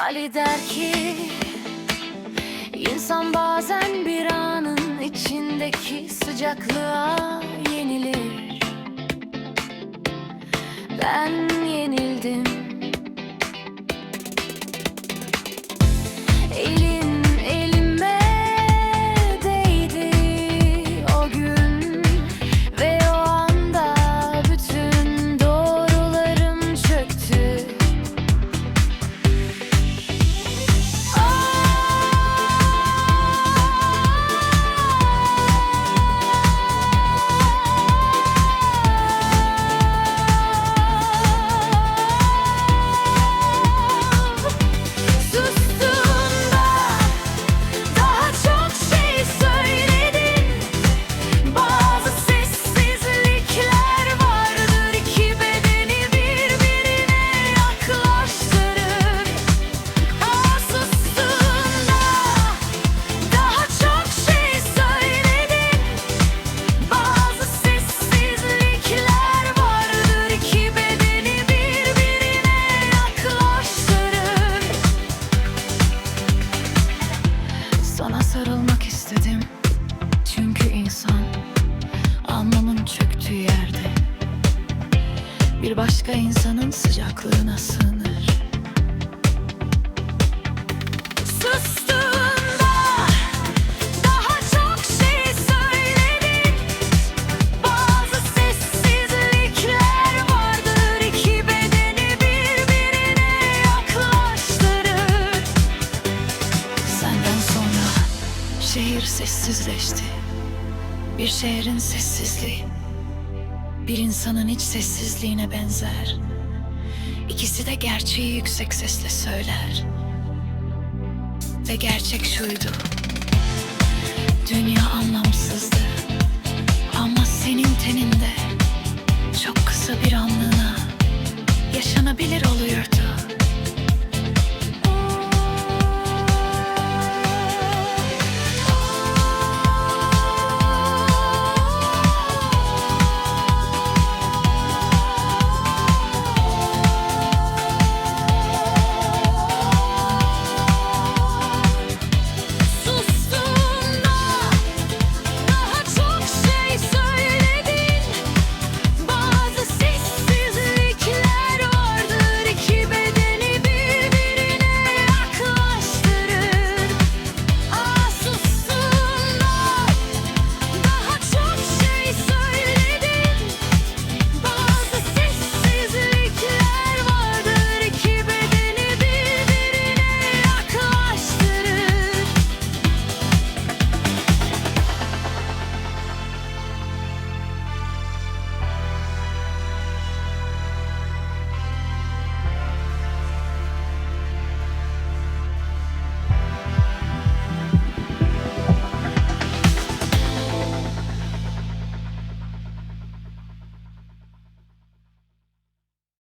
Ali der ki İnsan bazen bir anın içindeki sıcaklığa yenilir. Ben yenildim insanın sıcaklığına sığınır. Sustuğunda Daha çok şey söyledin Bazı sessizlikler vardır iki bedeni birbirine yaklaştırır. Senden sonra şehir sessizleşti. Bir şehrin sessizliği, bir insanın iç sessizliğine benzer. İkisi de gerçeği yüksek sesle söyler. Ve gerçek şuydu. Dünya anlamı